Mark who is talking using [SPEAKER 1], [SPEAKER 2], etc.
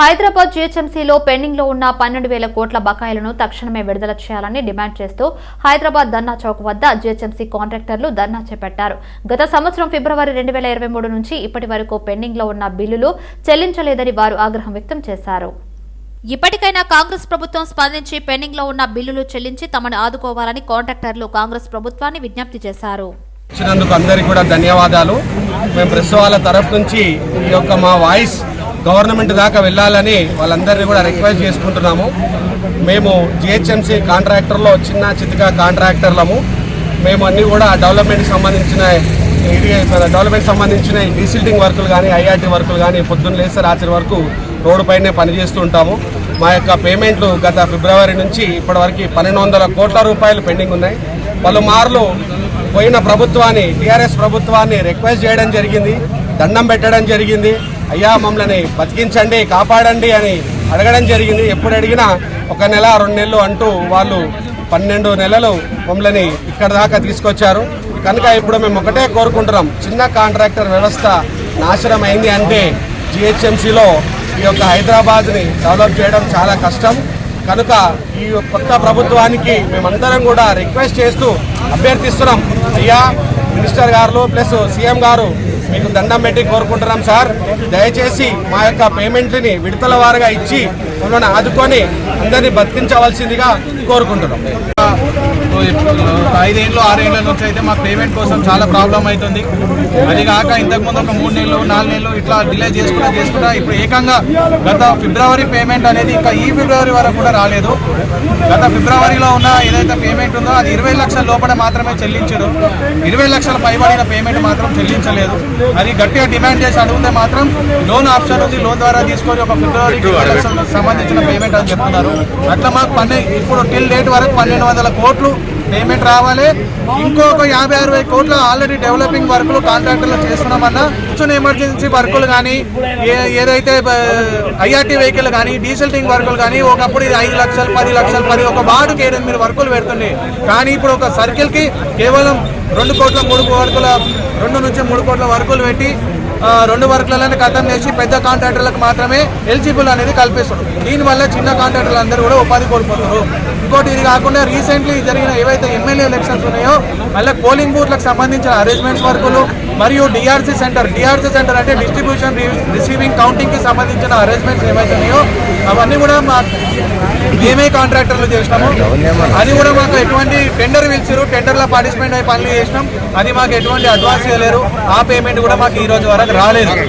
[SPEAKER 1] హైదరాబాద్ జీహెచ్ఎంసీలో పెండింగ్లో ఉన్న పన్నెండు వేల కోట్ల బకాయిలను తక్షణమే విడుదల చేయాలని డిమాండ్ చేస్తూ హైదరాబాద్ ధర్నా చౌక్ వద్ద జీహెచ్ఎంసీ కాంట్రాక్టర్లు ధర్నా చేపట్టారు. గత సంవత్సరం ఫిబ్రవరి రెండు వేల ఇరవై మూడు నుంచి ఇప్పటి వరకు పెండింగ్లో ఉన్న బిల్లులు చెల్లించలేదని వారు ఆగ్రహం వ్యక్తం చేశారు. ఇప్పటికైనా కాంగ్రెస్ ప్రభుత్వం స్పందించి పెండింగ్లో ఉన్న బిల్లులు చెల్లించి తమను ఆదుకోవాలని కాంట్రాక్టర్లు కాంగ్రెస్ ప్రభుత్వాన్ని విజ్ఞప్తి చేశారు.
[SPEAKER 2] ఇచ్చినందుకు అందరికీ కూడా ధన్యవాదాలు. మేము ప్రెస్ వాళ్ళ తరఫు నుంచి ఈ యొక్క మా వాయిస్ గవర్నమెంట్ దాకా వెళ్ళాలని వాళ్ళందరినీ కూడా రిక్వెస్ట్ చేసుకుంటున్నాము. మేము జిహెచ్ఎంసీ కాంట్రాక్టర్లో చిన్న చితిక కాంట్రాక్టర్లము. మేము అన్నీ కూడా డెవలప్మెంట్కి సంబంధించిన డెవలప్మెంట్ సంబంధించిన డీసిల్టింగ్ వర్కులు కానీ ఐఆర్టీ వర్కులు కానీ పొద్దున్న లేస్తే రాత్రి వరకు రోడ్డు పైనే పనిచేస్తూ ఉంటాము. మా యొక్క పేమెంట్లు గత ఫిబ్రవరి నుంచి ఇప్పటివరకు పన్నెండు వందల కోట్ల రూపాయలు పెండింగ్ ఉన్నాయి. పలుమార్లు పోయిన ప్రభుత్వాన్ని టీఆర్ఎస్ ప్రభుత్వాన్ని రిక్వెస్ట్ చేయడం జరిగింది దండం పెట్టడం జరిగింది. అయ్యా మమ్మల్ని బతికించండి కాపాడండి అని అడగడం జరిగింది. ఎప్పుడు అడిగినా ఒక నెల రెండు నెలలు అంటూ వాళ్ళు పన్నెండు నెలలు మమ్మల్ని ఇక్కడ దాకా తీసుకొచ్చారు. కనుక ఇప్పుడు మేము ఒకటే కోరుకుంటున్నాం. చిన్న కాంట్రాక్టర్ వ్యవస్థ నాశనం అయింది అంటే జిహెచ్ఎంసీలో ఈ యొక్క హైదరాబాద్ని డెవలప్ చేయడం చాలా కష్టం. కనుక ఈ కొత్త ప్రభుత్వానికి మేమందరం కూడా రిక్వెస్ట్ చేస్తూ అభ్యర్థిస్తున్నాం. అయ్యా మినిస్టర్ గారు ప్లస్ సీఎం గారు మీకు దండం పెట్టి కోరుకుంటున్నాం సార్. దయచేసి మా యొక్క పేమెంట్ని విడతల వారుగా ఇచ్చి మమ్మల్ని ఆదుకొని అందరినీ బతికించవలసిందిగా కోరుకుంటున్నాం.
[SPEAKER 3] ఐదేళ్ళు ఆరేళ్ళ నుంచి అయితే మాకు పేమెంట్ కోసం చాలా ప్రాబ్లం అవుతుంది. అది కాక ఇంతకుముందు ఒక మూడు నెలలు నాలుగు నెలలు ఇట్లా డిలే చేసుకుంటా చేసుకుంటా ఇప్పుడు ఏకంగా గత ఫిబ్రవరి పేమెంట్ అనేది ఇంకా ఈ ఫిబ్రవరి వరకు కూడా రాలేదు. గత ఫిబ్రవరిలో ఉన్న ఏదైతే పేమెంట్ ఉందో అది ఇరవై లక్షల లోపల మాత్రమే చెల్లించడు. ఇరవై లక్షల పైబడిన పేమెంట్ మాత్రం చెల్లించలేదు. అది గట్టిగా డిమాండ్ చేసి అడిగితే మాత్రం లోన్ ఆప్షన్ ఉంది లోన్ ద్వారా తీసుకొని ఒక ఫిబ్రవరికి సంబంధించిన పేమెంట్ అని చెప్తున్నారు. అట్లా మాకు పన్నె ఇప్పుడు టిల్ డేట్ వరకు పన్నెండు వందల కోట్లు పేమెంట్ రావాలి. ఇంకొక యాభై అరవై కోట్ల ఆల్రెడీ డెవలపింగ్ వర్క్లు కాంట్రాక్టర్లు చేస్తున్నామన్నా కొంచెం ఎమర్జెన్సీ వర్కులు కానీ ఏ- ఏదైతే ఐఆర్టీ వెహికల్ కానీ డీజిల్టింగ్ వర్కులు కానీ ఒకప్పుడు ఇది ఐదు లక్షలు పది లక్షలు పది ఒక వార్డుకి ఎనిమిది వర్కులు పెడుతుంది కానీ ఇప్పుడు ఒక సర్కిల్కి కేవలం రెండు కోట్ల మూడు వర్కుల రెండు నుంచి మూడు కోట్ల వర్కులు పెట్టి రెండు వర్కులలోనే ఖతం చేసి పెద్ద కాంట్రాక్టర్లకు మాత్రమే ఎలిజిబుల్ అనేది కల్పిస్తున్నారు. దీనివల్ల చిన్న కాంట్రాక్టర్లు అందరూ కూడా ఉపాధి కోల్పోతున్నారు ఇంకోటి ఇది కాకుండా రీసెంట్లీ జరిగిన ఏవైతే ఎమ్మెల్యే ఎలక్షన్స్ ఉన్నాయో మళ్ళీ పోలింగ్ బూత్లకు సంబంధించిన అరేంజ్మెంట్స్ వర్కులు మరియు డిఆర్సీ సెంటర్ డిఆర్సీ సెంటర్ అంటే డిస్ట్రిబ్యూషన్ రిసీవింగ్ కౌంటింగ్కి సంబంధించిన అరేంజ్మెంట్స్ ఏవైతే ఉన్నాయో అవన్నీ కూడా మా మేమే కాంట్రాక్టర్లు చేసినాము. అది కూడా మాకు ఎటువంటి టెండర్ పిలిచారు టెండర్లో పార్టిసిపేట్ అయ్యి పనులు చేసినాం. అది మాకు ఎటువంటి అడ్వాన్స్ ఇవ్వలేరు ఆ పేమెంట్ కూడా మాకు ఈ రోజు వరకు రాలేదు.